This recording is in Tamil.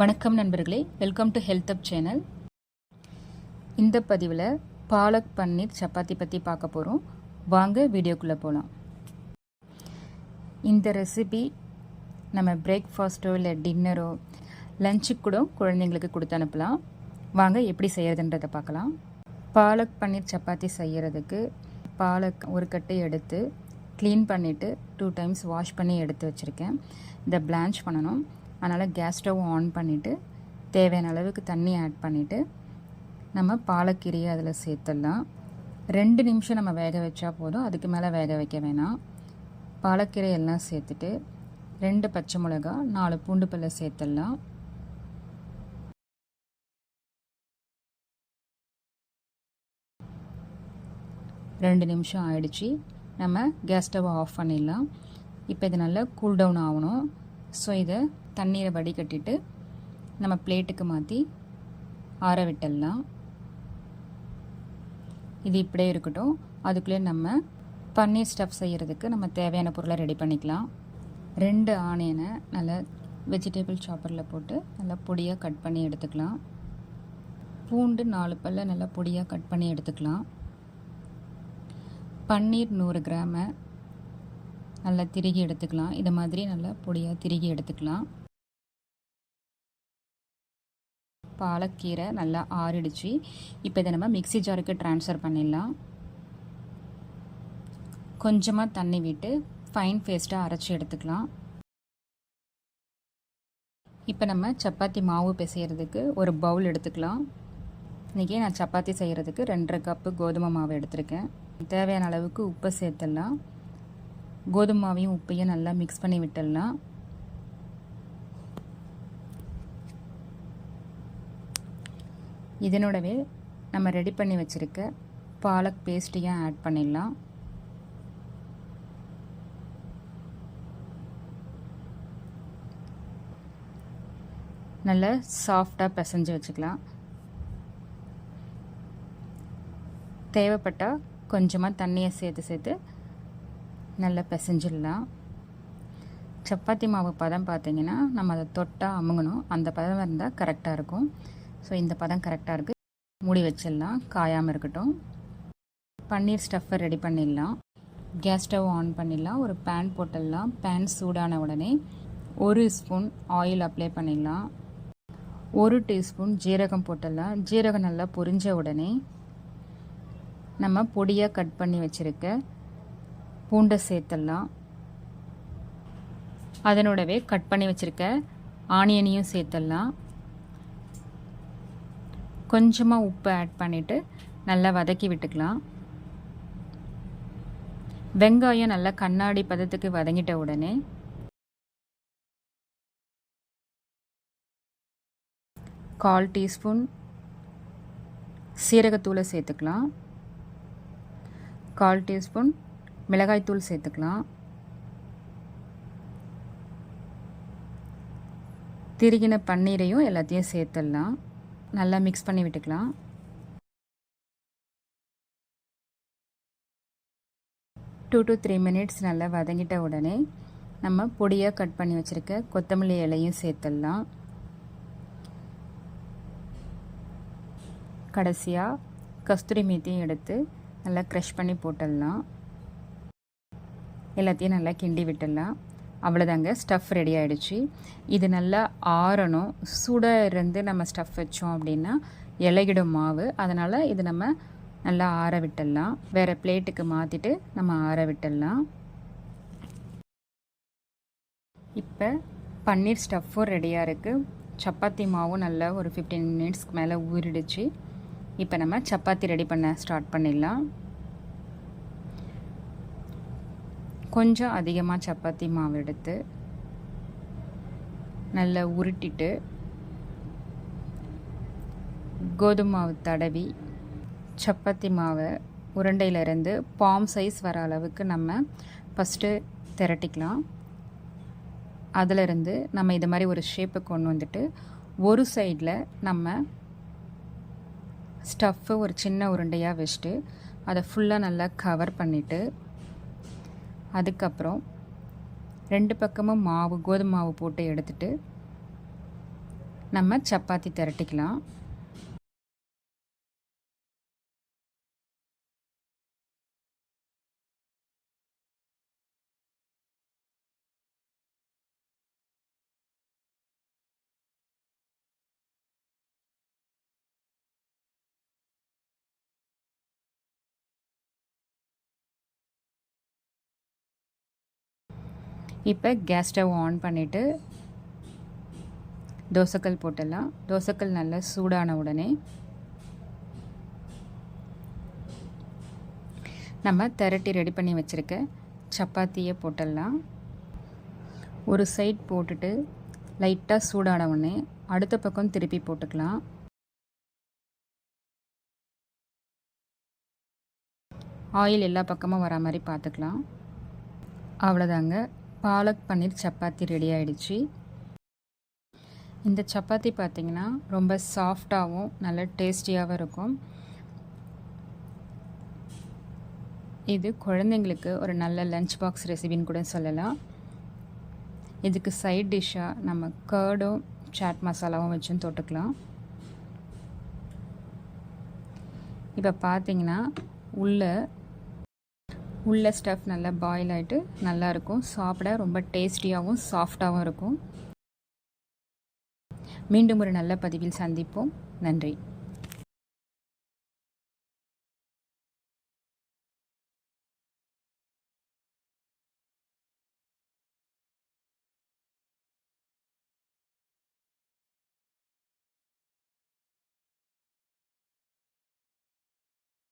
வணக்கம் நண்பர்களே welcome to health up channel இந்த பதிவில் பாலக் பன்னீர் சப்பாத்தி பற்றி பார்க்க போகிறோம் வாங்க வீடியோக்குள்ளே போகலாம் இந்த ரெசிபி நம்ம பிரேக்ஃபாஸ்ட்டோ இல்லை டின்னரோ லஞ்சுக்கு கூட குழந்தைங்களுக்கு கொடுத்து அனுப்பலாம். வாங்க எப்படி செய்கிறதுன்றதை பார்க்கலாம். பாலக் பன்னீர் சப்பாத்தி செய்கிறதுக்கு பாலக் ஒரு கட்டை எடுத்து க்ளீன் பண்ணிவிட்டு டூ டைம்ஸ் வாஷ் பண்ணி எடுத்து வச்சுருக்கேன். இதை பிளான்ச் பண்ணணும். அதனால் கேஸ் ஸ்டவ் ஆன் பண்ணிவிட்டு தேவையான அளவுக்கு தண்ணி ஆட் பண்ணிவிட்டு நம்ம பாலக்கீரையை அதில் சேர்த்துடலாம். ரெண்டு நிமிஷம் நம்ம வேக வச்சா போதும். அதுக்கு மேலே வேக வைக்க வேணாம். பாலக்கீரை எல்லாம் சேர்த்துட்டு ரெண்டு பச்சை மிளகா நாலு பூண்டு பல்ல சேர்த்துடலாம். ரெண்டு நிமிஷம் ஆயிடுச்சு. நம்ம கேஸ் ஸ்டவ் ஆஃப் பண்ணிடலாம். இப்போ இது நல்லா கூல் டவுன் ஆகணும். ஸோ இதை தண்ணீரை வடிகட்டிட்டு நம்ம பிளேட்டுக்கு மாற்றி ஆற விட்டுடலாம். இது இப்படியே இருக்கட்டும். அதுக்குள்ளே நம்ம பன்னீர் ஸ்டஃப் செய்கிறதுக்கு நம்ம தேவையான பொருளை ரெடி பண்ணிக்கலாம். ரெண்டு ஆனியனை நல்லா வெஜிடபிள் சாப்பரில் போட்டு நல்லா பொடியாக கட் பண்ணி எடுத்துக்கலாம். பூண்டு நாலு பல்ல நல்லா பொடியாக கட் பண்ணி எடுத்துக்கலாம். பன்னீர் நூறு கிராமை நல்லா திருகி எடுத்துக்கலாம். இது மாதிரி நல்லா பொடியாக திருகி எடுத்துக்கலாம். பாலக்கீரை நல்லா ஆறிடுச்சு. இப்போ இதை நம்ம மிக்சி ஜாருக்கு ட்ரான்ஸ்ஃபர் பண்ணிடலாம். கொஞ்சமாக தண்ணி விட்டு ஃபைன் பேஸ்ட்டாக அரைச்சி எடுத்துக்கலாம். இப்போ நம்ம சப்பாத்தி மாவு பிசைகிறதுக்கு ஒரு பவுல் எடுத்துக்கலாம். இன்றைக்கி நான் சப்பாத்தி செய்கிறதுக்கு ரெண்டரை கப்பு கோதுமை மாவு எடுத்திருக்கேன். தேவையான அளவுக்கு உப்பை சேர்த்துடலாம். கோதுமை மாவையும் உப்பையும் நல்லா மிக்ஸ் பண்ணி விட்டுடலாம். இதனோடவே நம்ம ரெடி பண்ணி வச்சுருக்க பாலக் பேஸ்ட்டையும் ஆட் பண்ணிடலாம். நல்லா சாஃப்டாக பிசைஞ்சு வச்சுக்கலாம். தேவைப்பட்டால் கொஞ்சமாக தண்ணியை சேர்த்து சேர்த்து நல்லா பிசைஞ்சிடலாம். சப்பாத்தி மாவு பதம் பார்த்திங்கன்னா நம்ம அதை தொட்டால் அமுங்கணும். அந்த பதம் இருந்தால் கரெக்டாக இருக்கும். ஸோ இந்த பதம் கரெக்டாக இருக்குது மூடி வச்சிடலாம். காயாமல் இருக்கட்டும். பன்னீர் ஸ்டஃப்பை ரெடி பண்ணிடலாம். கேஸ் ஸ்டவ் ஆன் பண்ணிடலாம். ஒரு பேன் போட்டுடலாம். பேன் சூடான உடனே ஒரு ஸ்பூன் ஆயில் அப்ளை பண்ணிடலாம். ஒரு டீஸ்பூன் ஜீரகம் போட்டுடலாம். ஜீரகம் நல்லா பொரிஞ்ச உடனே நம்ம பொடியாக கட் பண்ணி வச்சுருக்க பூண்டை சேர்த்துடலாம். அதனோடவே கட் பண்ணி வச்சுருக்க ஆனியனையும் சேர்த்துடலாம். கொஞ்சமாக உப்பு ஆட் பண்ணிவிட்டு நல்லா வதக்கி விட்டுக்கலாம். வெங்காயம் நல்லா கண்ணாடி பதத்துக்கு வதங்கிட்ட உடனே கால் டீஸ்பூன் சீரகத்தூளை சேர்த்துக்கலாம். கால் டீஸ்பூன் மிளகாய்த்தூள் சேர்த்துக்கலாம். திருகின பன்னீரையும் எல்லாத்தையும் சேர்த்துடலாம். நல்லா மிக்ஸ் பண்ணி விட்டுக்கலாம். டூ டு த்ரீ மினிட்ஸ் நல்லா வதங்கிட்ட உடனே நம்ம பொடியாக கட் பண்ணி வச்சுருக்க கொத்தமல்லி இலையும் சேர்த்துடலாம். கடைசியாக கஸ்தூரி மீத்தையும் எடுத்து நல்லா க்ரஷ் பண்ணி போட்டுடலாம். எல்லாத்தையும் நல்லா கிண்டி விட்டுடலாம். அவ்வளோதாங்க ஸ்டஃப் ரெடி ஆகிடுச்சு இது நல்லா ஆறணும். சுட இருந்து நம்ம ஸ்டஃப் வச்சோம் அப்படின்னா இலகிடும் மாவு. அதனால் இது நம்ம நல்லா ஆற விட்டுடலாம். வேறு பிளேட்டுக்கு மாற்றிட்டு நம்ம ஆற விட்டுடலாம். இப்போ பன்னீர் ஸ்டஃப்பும் ரெடியாக இருக்குது சப்பாத்தி மாவும் நல்லா ஒரு ஃபிஃப்டீன் மினிட்ஸ்க்கு மேலே ஊறிடுச்சு. இப்போ நம்ம சப்பாத்தி ரெடி பண்ண ஸ்டார்ட் பண்ணிடலாம். கொஞ்சம் அதிகமாக சப்பாத்தி மாவு எடுத்து நல்லா உருட்டிட்டு கோதுமை மாவு தடவி சப்பாத்தி மாவை உருண்டையிலேருந்து பாம் சைஸ் வர அளவுக்கு நம்ம ஃபஸ்ட்டு திரட்டிக்கலாம். அதிலிருந்து நம்ம இது மாதிரி ஒரு ஷேப்பை கொண்டு வந்துட்டு ஒரு சைடில் நம்ம ஸ்டஃப்பு ஒரு சின்ன உருண்டையாக வச்சுட்டு அதை ஃபுல்லாக நல்லா கவர் பண்ணிவிட்டு அதுக்கப்புறம் ரெண்டு பக்கமும் மாவு கோதுமை மாவு போட்டு எடுத்துட்டு நம்ம சப்பாத்தி திரட்டிக்கலாம். இப்போ கேஸ் ஸ்டவ் ஆன் பண்ணிவிட்டு தோசைக்கல் போட்டுடலாம். தோசைக்கல் நல்லா சூடான உடனே நம்ம திரட்டி ரெடி பண்ணி வச்சுருக்க சப்பாத்தியை போட்டுடலாம். ஒரு சைட் போட்டுட்டு லைட்டாக சூடான உடனே அடுத்த பக்கம் திருப்பி போட்டுக்கலாம். ஆயில் எல்லா பக்கமும் வர மாதிரி பார்த்துக்கலாம். அவ்வளோதாங்க. பாலக் பன்னீர் சப்பாத்தி ரெடி ஆகிடுச்சு இந்த சப்பாத்தி பார்த்திங்கன்னா ரொம்ப சாஃப்டாகவும் நல்ல டேஸ்டியாகவும் இருக்கும். இது குழந்தைங்களுக்கு ஒரு நல்ல லஞ்ச் பாக்ஸ் ரெசிபின்னு கூட சொல்லலாம். இதுக்கு சைட் டிஷ்ஷாக நம்ம கர்டும் சாட் மசாலாவும் வச்சும் தொட்டுக்கலாம். இப்போ பார்த்தீங்கன்னா உள்ளே உள்ள ஸ்டஃப் நல்லா பாயில் ஆகிட்டு நல்லாயிருக்கும் சாப்பிட ரொம்ப டேஸ்டியாகவும் சாஃப்டாகவும் இருக்கும். மீண்டும் ஒரு நல்ல பதிவில் சந்திப்போம். நன்றி.